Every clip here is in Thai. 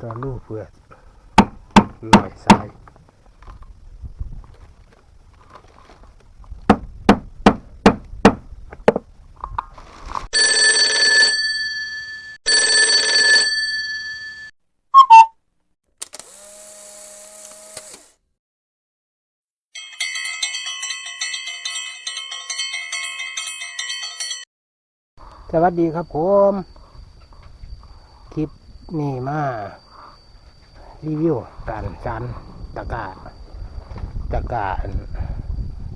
ตัวลูกเพื่อลอยทรายสวัสดีครับผม คลิปนี้มา รีวิวการชันตะกร้าตะกา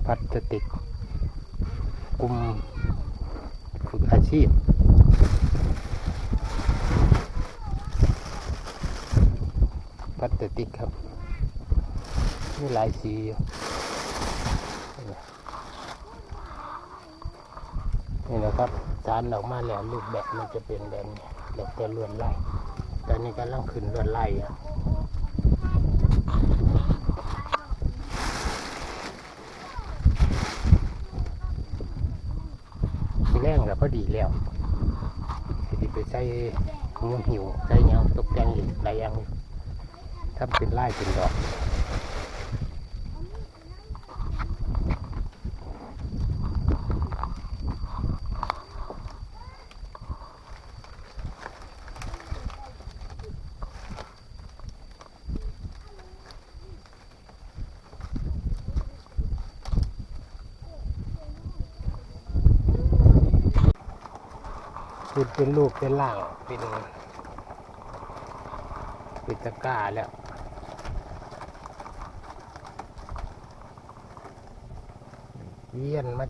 พลาสติกกลุ่มฝึกอาชีพพลาสติกครับมีหลายสีนี่นะครับจานออกมาแล้วรูปแบบมันจะเป็นแบบนี้แบบแต่ลวนไล่ตอนนี้กำลังขึ้นลวนไล่อะ แรงแล้วพอ ดีแล้วสิไปใส่งูหิวใส่หงาตกแต่งอีกหลายอย่างทำเป็นไล่เป็นดอก คุดเป็นลูกเป็นล่างเป็นเป็นตะกร้าแล้วเยี่ยนมา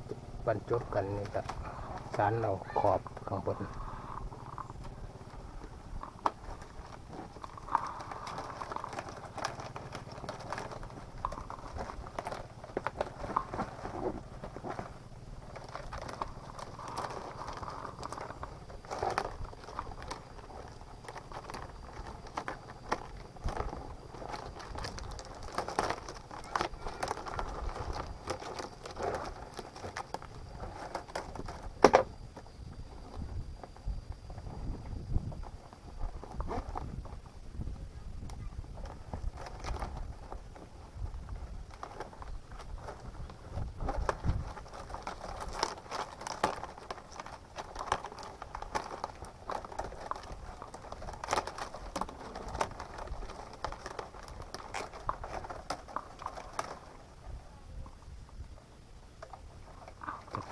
บรรจบกันนี่กับสารเราขอบข้างบน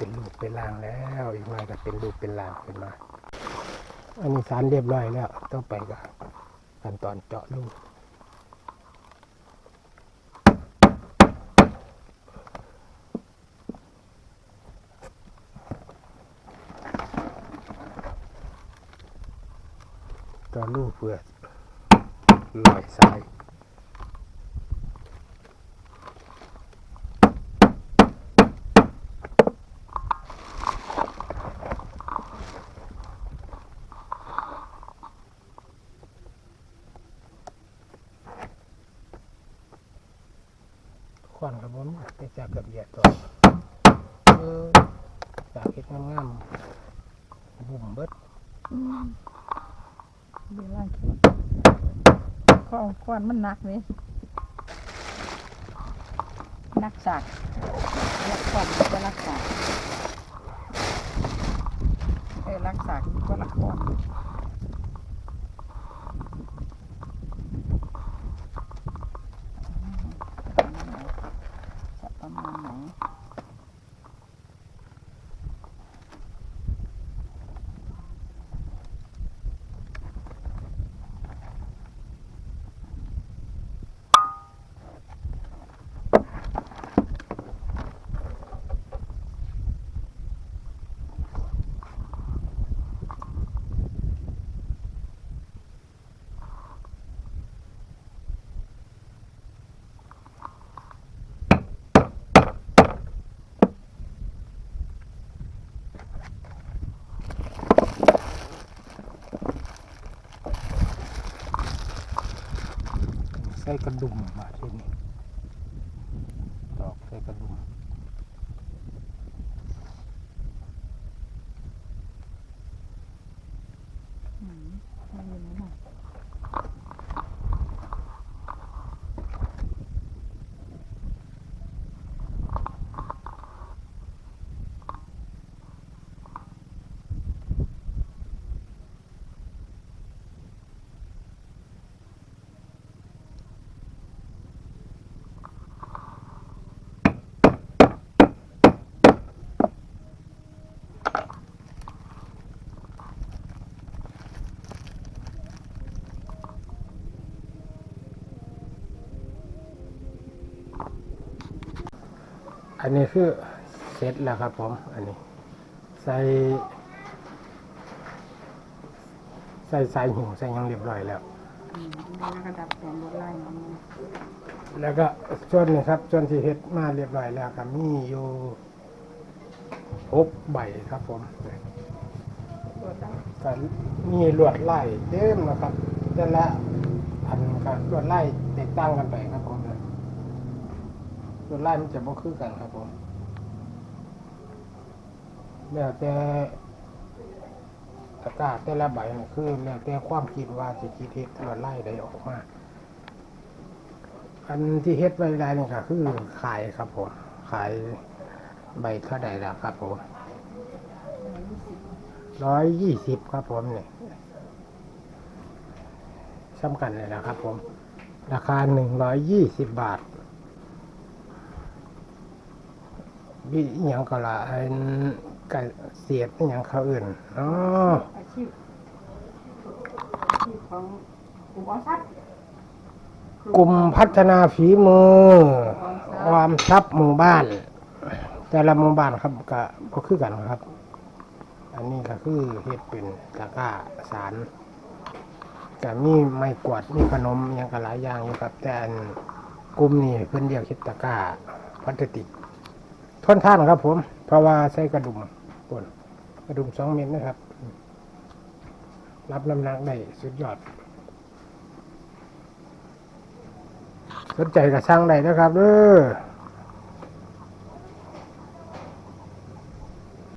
เป็นลูกเป็นลางแล้วอีกหน่อยก็เป็นลูกเป็นลางขึ้นมาอันนี้สารเรียบร้อยแล้วต่อไปก็ขั้นตอนเจาะลูกตัวลูเพื่อลอยทราย ควันครับผมแต่จากกับเหยียดต่อเออจากเห็ดงามๆบุ่มเบิดเดี๋ยวล่าคิดข้าควันมันหนักเลยนักสักนักควันก็รักษาเออรักษาก็รักควันจะประมาณไหน ใส่ กระดุมมาที่นี่ดอกใส่กระดุม อืมไม่อยู่ไหนหน่อย อันนี้คือเสร็จแล้วครับผมอันนี้ ใส่ใส่สายหูใส่ยังเรียบร้อยแล้ว แล้วก็ดับแสงรถไล่มาแล้วก็ส่วนนี้ครับส่วนที่เฮ็ดมาเรียบร้อยแล้วก็มีอยู่หกใบครับผมรถไล่ก็มีลวดลายเต็มนะครับแต่ละอันก็ลวดลายแตกต่างกันไปครับผม ลวดลายมันจะบ่คือกันครับผมแล้วแต่ตะกาแต่ละใบนี่คือแล้วแต่ความคิดว่าสิคิดเฮ็ดลวดลายใดออกมาอันที่เฮ็ดไว้ได้นี่ก็คือขายครับผมขายใบเท่าใดล่ะครับผมร้อยยี่สิบครับผมเนี่ยสำคัญเลยนะครับผม ราคาหนึ่งร้อยยี่สิบบาท บิอย่างก็ละอันกเสียดอย่างเขาอื่นอ๋ออาชีพอาชีพของกลุ่มออมทรัพย์กลุ่มพัฒนาฝีมือ ความทรัพย์หมู่บ้าน แต่ละหมู่บ้านครับก็ก็คือกันครับ อันนี้ก็คือเฮ็ดเป็นตะก้าสารแต่มีไม้กวาดมีขนมอิหยังก็หลายอย่างอยู่ครับ แต่กลุ่มนี้เพิ่นเรียกเฮ็ดตะก้าพลาสติก ทนทานครับ ผม เพราะว่าใส่กระดุมปนกระดุมสองเมตรนะครับ รับน้ำหนักได้สุดยอด สนใจก็สร้างได้นะครับเด้อ